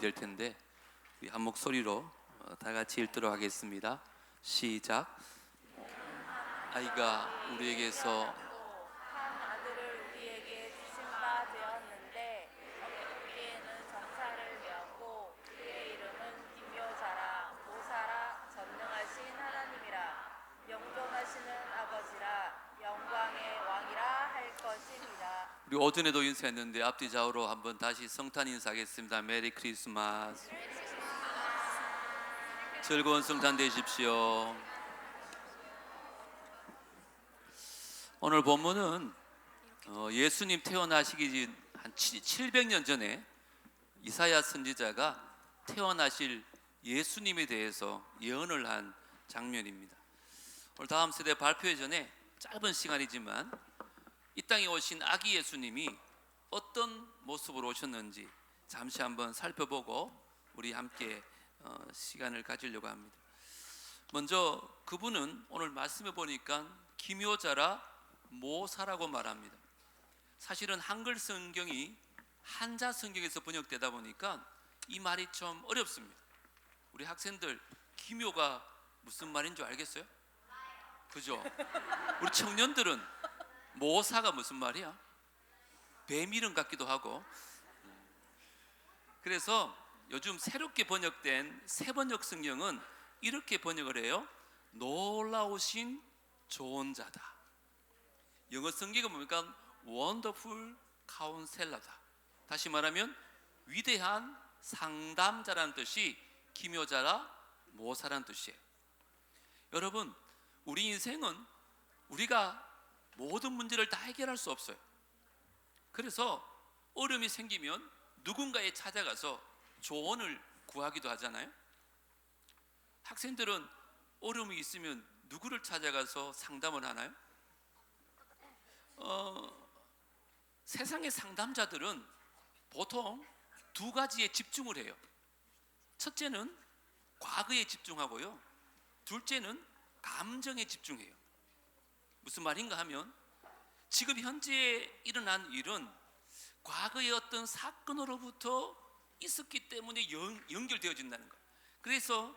될 텐데 우리 한 목소리로 어, 다 같이 읽도록 하겠습니다. 시작. 아이가 우리에게서 한 아들을 우리에게 주신 바 되었는데 어깨에는 정사를 메었고 그의 이름은 기묘자라 보사라 전능하신 하나님이라 영존하시는 아버지라 영광의 왕이라 할 것입니다. 우리 오전에도 인사했는데 앞뒤 좌우로 한번 다시 성탄 인사하겠습니다. 메리 크리스마스. 즐거운 성탄 되십시오. 오늘 본문은 어, 예수님 태어나시기 한 700년 전에 이사야 선지자가 태어나실 예수님에 대해서 예언을 한 장면입니다. 오늘 다음 세대 발표 전에 짧은 시간이지만 이 땅에 오신 아기 예수님이 어떤 모습으로 오셨는지 잠시 한번 살펴보고 우리 함께 어, 시간을 가지려고 합니다. 먼저 그분은 오늘 말씀해 보니까 기묘자라 모사라고 말합니다. 사실은 한글 성경이 한자 성경에서 번역되다 보니까 이 말이 좀 어렵습니다. 우리 학생들 기묘가 무슨 말인 줄 알겠어요? 그죠? 우리 청년들은 모사가 무슨 말이야? 뱀 이름 같기도 하고. 그래서 요즘 새롭게 번역된 세번역 성경은 이렇게 번역을 해요. 놀라우신 좋은 자다. 영어 성경은 뭡니까? Wonderful Counselor다. 다시 말하면 위대한 상담자라는 뜻이 기묘자라 모사라는 뜻이에요. 여러분, 우리 인생은 우리가 모든 문제를 다 해결할 수 없어요. 그래서 어려움이 생기면 누군가에 찾아가서 조언을 구하기도 하잖아요. 학생들은 어려움이 있으면 누구를 찾아가서 상담을 하나요? 어, 세상의 상담자들은 보통 두 가지에 집중을 해요. 첫째는 과거에 집중하고요. 둘째는 감정에 집중해요. 무슨 말인가 하면 지금 현재 일어난 일은 과거의 어떤 사건으로부터 있었기 때문에 연, 연결되어진다는 거예요. 그래서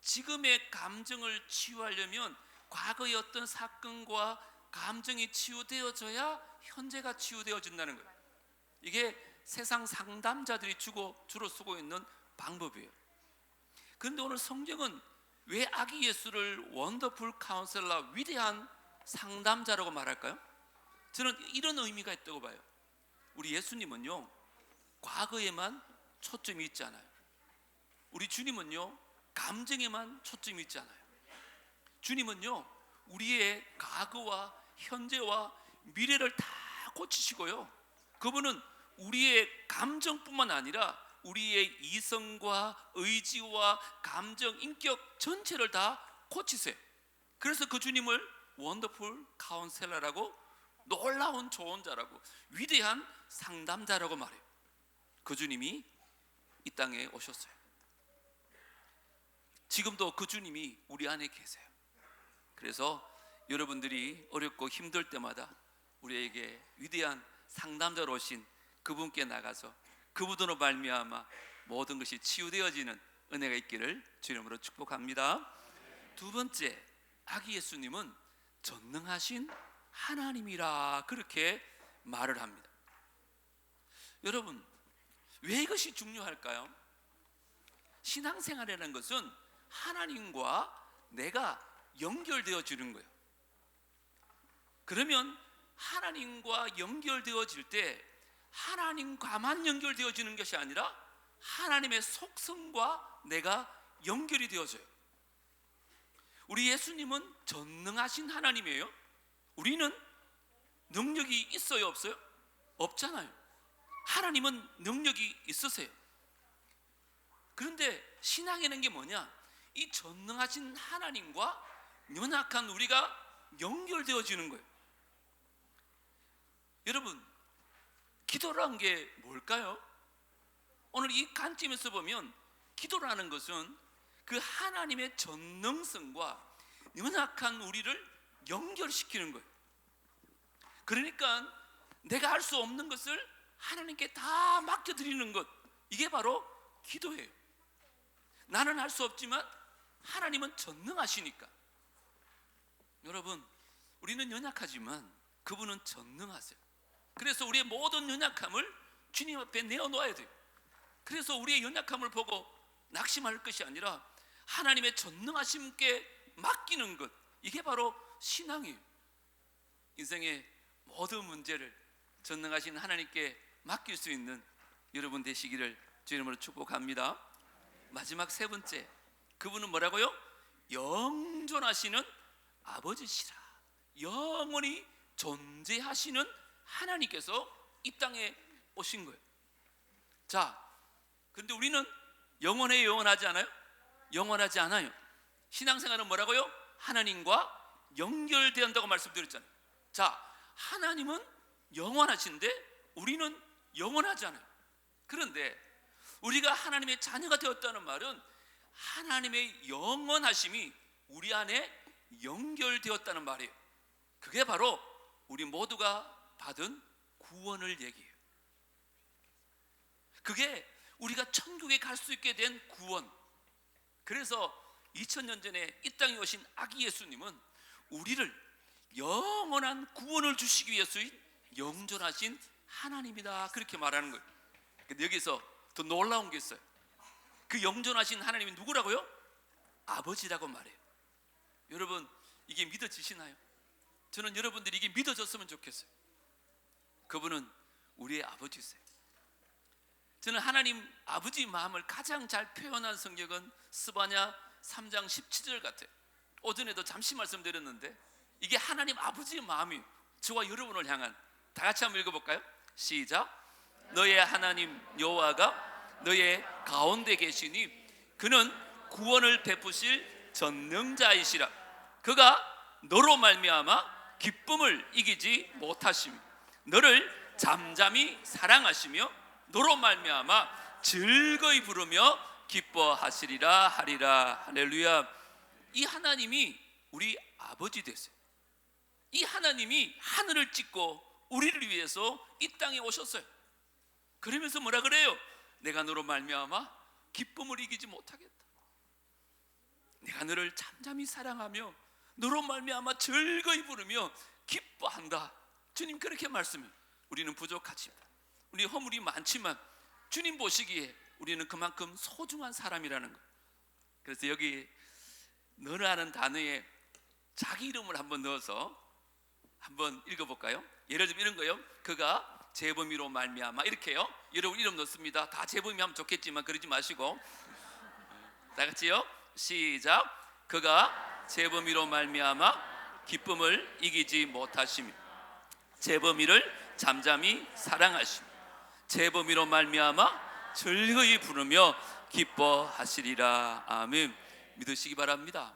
지금의 감정을 치유하려면 과거의 어떤 사건과 감정이 치유되어져야 현재가 치유되어진다는 거예요. 이게 세상 상담자들이 주고 주로 쓰고 있는 방법이에요. 그런데 오늘 성경은 왜 아기 예수를 원더풀 카운셀러 위대한 상담자라고 말할까요? 저는 이런 의미가 있다고 봐요. 우리 예수님은요 과거에만 초점이 있지 않아요. 우리 주님은요 감정에만 초점이 있지 않아요. 주님은요 우리의 과거와 현재와 미래를 다 고치시고요. 그분은 우리의 감정뿐만 아니라 우리의 이성과 의지와 감정, 인격 전체를 다 고치세요. 그래서 그 주님을 원더풀 카운셀러라고 놀라운 조언자라고 위대한 상담자라고 말해요. 그 주님이 이 땅에 오셨어요. 지금도 그 주님이 우리 안에 계세요. 그래서 여러분들이 어렵고 힘들 때마다 우리에게 위대한 상담자로 오신 그분께 나가서 그분으로 말미암아 모든 것이 치유되어지는 은혜가 있기를 주님으로 축복합니다. 두 번째 아기 예수님은 전능하신 하나님이라 그렇게 말을 합니다. 여러분 왜 이것이 중요할까요? 신앙생활이라는 것은 하나님과 내가 연결되어 지는 거예요. 그러면 하나님과 연결되어질 때 하나님과만 연결되어지는 것이 아니라 하나님의 속성과 내가 연결이 되어져요. 우리 예수님은 전능하신 하나님이에요. 우리는 능력이 있어요, 없어요? 없잖아요. 하나님은 능력이 있으세요. 그런데 신앙이라는 게 뭐냐? 이 전능하신 하나님과 연약한 우리가 연결되어지는 거예요. 여러분, 기도라는 게 뭘까요? 오늘 이 관점에서 보면 기도라는 것은 그 하나님의 전능성과 연약한 우리를 연결시키는 거예요. 그러니까 내가 할 수 없는 것을 하나님께 다 맡겨드리는 것 이게 바로 기도해요. 나는 할 수 없지만 하나님은 전능하시니까. 여러분, 우리는 연약하지만 그분은 전능하세요. 그래서 우리의 모든 연약함을 주님 앞에 내어놓아야 돼요. 그래서 우리의 연약함을 보고 낙심할 것이 아니라 하나님의 전능하심께 맡기는 것 이게 바로 신앙이에요. 인생의 모든 문제를 전능하신 하나님께 맡길 수 있는 여러분 되시기를 주 이름으로 축복합니다. 마지막 세 번째 그분은 뭐라고요? 영존하시는 아버지시라. 영원히 존재하시는 하나님께서 이 땅에 오신 거예요. 자, 근데 우리는 영원해 영원하지 않아요? 영원하지 않아요. 신앙생활은 뭐라고요? 하나님과 연결된다고 말씀드렸잖아요. 자, 하나님은 영원하신데 우리는 영원하지 않아요. 그런데 우리가 하나님의 자녀가 되었다는 말은 하나님의 영원하심이 우리 안에 연결되었다는 말이에요. 그게 바로 우리 모두가 받은 구원을 얘기해요. 그게 우리가 천국에 갈 수 있게 된 구원. 그래서 2000년 전에 이 땅에 오신 아기 예수님은 우리를 영원한 구원을 주시기 위해서인 영존하신 하나님이다. 그렇게 말하는 거예요. 근데 여기서 더 놀라운 게 있어요. 그 영존하신 하나님이 누구라고요? 아버지라고 말해요. 여러분, 이게 믿어지시나요? 저는 여러분들이 이게 믿어졌으면 좋겠어요. 그분은 우리의 아버지세요. 저는 하나님 아버지 마음을 가장 잘 표현한 성경은 스바냐 3장 17절 같아요. 오전에도 잠시 말씀드렸는데 이게 하나님 아버지의 마음이 저와 여러분을 향한 다 같이 한번 읽어볼까요? 시작. 너의 하나님 여호와가 너의 가운데 계시니 그는 구원을 베푸실 전능자이시라. 그가 너로 말미암아 기쁨을 이기지 못하시며 너를 잠잠히 사랑하시며 너로 말미암아 즐거이 부르며 기뻐하시리라 하리라 할렐루야 이 하나님이 우리 아버지 되세요. 이 하나님이 하늘을 찍고 우리를 위해서 이 땅에 오셨어요. 그러면서 뭐라 그래요? 내가 너로 말미암아 기쁨을 이기지 못하겠다. 내가 너를 잠잠히 사랑하며 너로 말미암아 즐거이 부르며 기뻐한다. 주님 그렇게 말씀해요. 우리는 부족하지만 우리 허물이 많지만 주님 보시기에 우리는 그만큼 소중한 사람이라는 것. 그래서 여기 너라는 단어에 자기 이름을 한번 넣어서 한번 읽어볼까요? 예를 들면 이런 거요. 그가 재범이로 말미암아 이렇게요. 여러분 이름 넣습니다. 다 재범이 하면 좋겠지만 그러지 마시고 다 같이요. 시작. 그가 재범이로 말미암아 기쁨을 이기지 못하시며 재범이를 잠잠히 사랑하시며 재범이로 말미암아 즐거이 부르며 기뻐하시리라 아멘 믿으시기 바랍니다.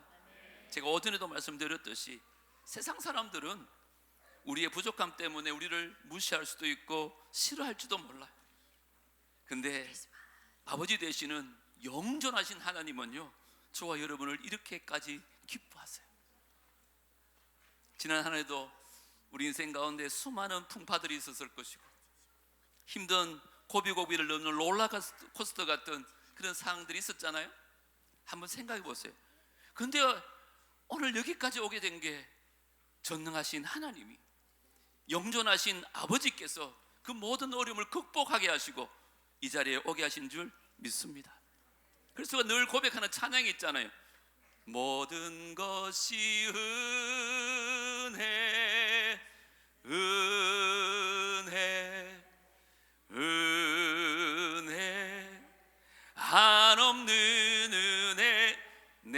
제가 어전에도 말씀드렸듯이 세상 사람들은 우리의 부족함 때문에 우리를 무시할 수도 있고 싫어할지도 몰라요. 근데 아버지 되시는 영존하신 하나님은요 저와 여러분을 이렇게까지 기뻐하세요. 지난 한 해도 우리 인생 가운데 수많은 풍파들이 있었을 것이고 힘든 고비고비를 넘는 롤러코스터 같은 그런 상황들이 있었잖아요. 한번 생각해 보세요. 근데 오늘 여기까지 오게 된 게 전능하신 하나님이 영존하신 아버지께서 그 모든 어려움을 극복하게 하시고 이 자리에 오게 하신 줄 믿습니다. 그래서 늘 고백하는 찬양이 있잖아요. 모든 것이 은혜, 은혜,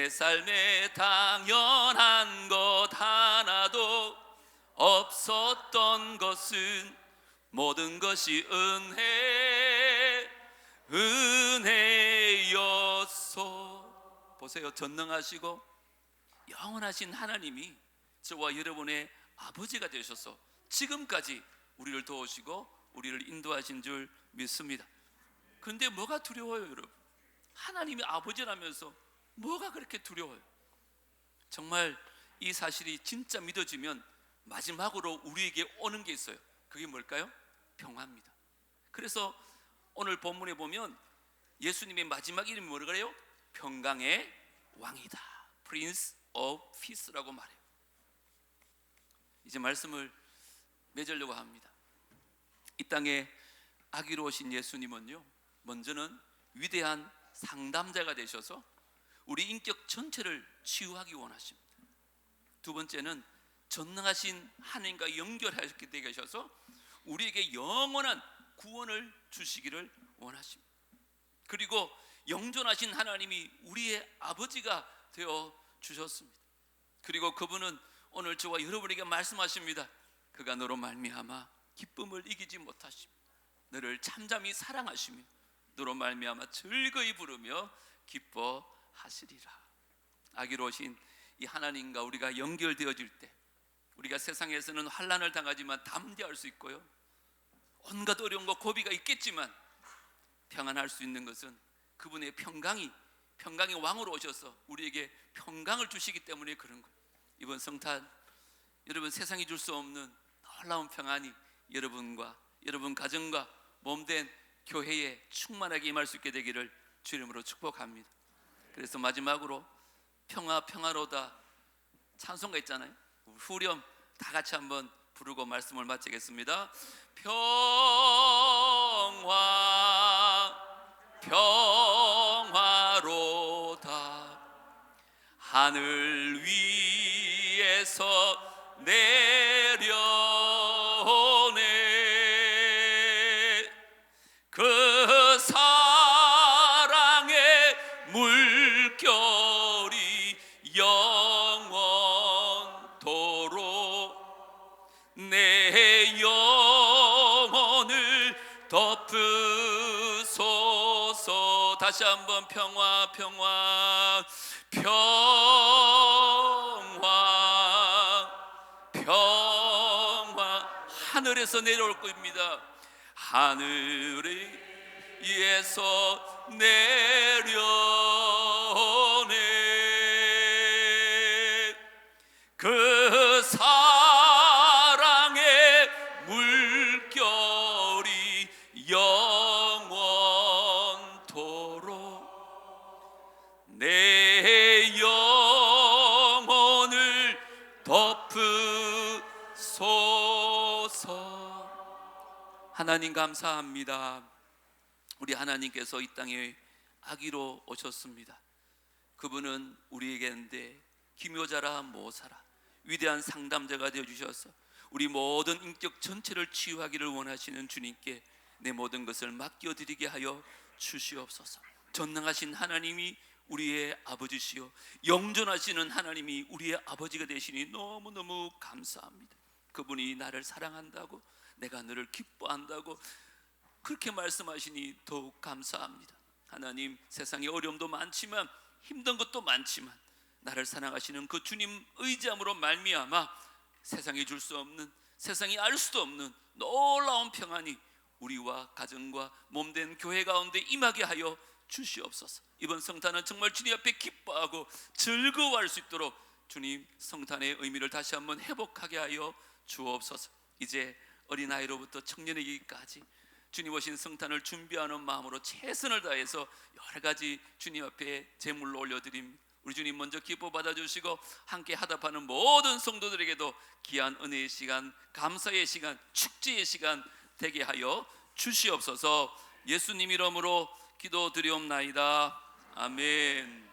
내 삶에 당연한 것 하나도 없었던 것은 모든 것이 은혜, 은혜였소. 보세요, 전능하시고 영원하신 하나님이 저와 여러분의 아버지가 되셔서 지금까지 우리를 도우시고 우리를 인도하신 줄 믿습니다. 근데 뭐가 두려워요, 여러분? 하나님이 아버지라면서 뭐가 그렇게 두려워요? 정말 이 사실이 진짜 믿어지면 마지막으로 우리에게 오는 게 있어요. 그게 뭘까요? 평화입니다. 그래서 오늘 본문에 보면 예수님의 마지막 이름이 뭐라 그래요? 평강의 왕이다. Prince of Peace라고 말해요. 이제 말씀을 맺으려고 합니다. 이 땅에 아기로 오신 예수님은요. 먼저는 위대한 상담자가 되셔서 우리 인격 전체를 치유하기 원하십니다. 두 번째는 전능하신 하나님과 연결하게 되셔서 우리에게 영원한 구원을 주시기를 원하십니다. 그리고 영존하신 하나님이 우리의 아버지가 되어 주셨습니다. 그리고 그분은 오늘 저와 여러분에게 말씀하십니다. 그가 너로 말미암아 기쁨을 이기지 못하심. 너를 참잠히 사랑하시며 너로 말미암아 즐거이 부르며 기뻐 하시리라. 아기로 오신 이 하나님과 우리가 연결되어질 때 우리가 세상에서는 환란을 당하지만 담대할 수 있고요. 온갖 어려움과 고비가 있겠지만 평안할 수 있는 것은 그분의 평강이 평강의 왕으로 오셔서 우리에게 평강을 주시기 때문에 그런 거예요. 이번 성탄 여러분 세상이 줄 수 없는 놀라운 평안이 여러분과 여러분 가정과 몸된 교회에 충만하게 임할 수 있게 되기를 주 이름으로 축복합니다. 그래서 마지막으로 평화 평화로다 찬송가 있잖아요. 후렴 다 같이 한번 부르고 말씀을 마치겠습니다. 평화 평화로다 하늘 위에서 내려 다시 한번 평화 평화 평화 평화. 하늘에서 내려올 겁니다. 하늘에서 내려 하나님 감사합니다 우리 하나님께서 이 땅에 아기로 오셨습니다 그분은 우리에게인데 기묘자라 모사라 위대한 상담자가 되어 주셔서 우리 모든 인격 전체를 치유하기를 원하시는 주님께 내 모든 것을 맡겨 드리게 하여 주시옵소서. 전능하신 하나님이 우리의 아버지시요 영존하시는 하나님이 우리의 아버지가 되시니 너무너무 감사합니다. 그분이 나를 사랑한다고 내가 너를 기뻐한다고 그렇게 말씀하시니 더욱 감사합니다. 하나님 세상에 어려움도 많지만 힘든 것도 많지만 나를 사랑하시는 그 주님 의지함으로 말미암아 세상에 줄수 없는 세상이 알 수도 없는 놀라운 평안이 우리와 가정과 몸된 교회 가운데 임하게 하여 주시옵소서. 이번 성탄은 정말 주님 앞에 기뻐하고 즐거워할 수 있도록 주님 성탄의 의미를 다시 한번 회복하게 하여 주옵소서. 이제 어린아이로부터 청년에게까지 주님 오신 성탄을 준비하는 마음으로 최선을 다해서 여러 가지 주님 앞에 제물로 올려드립니다. 우리 주님 먼저 기뻐 받아주시고 함께 하답하는 모든 성도들에게도 귀한 은혜의 시간, 감사의 시간, 축제의 시간 되게 하여 주시옵소서. 예수님 이름으로 기도드리옵나이다. 아멘.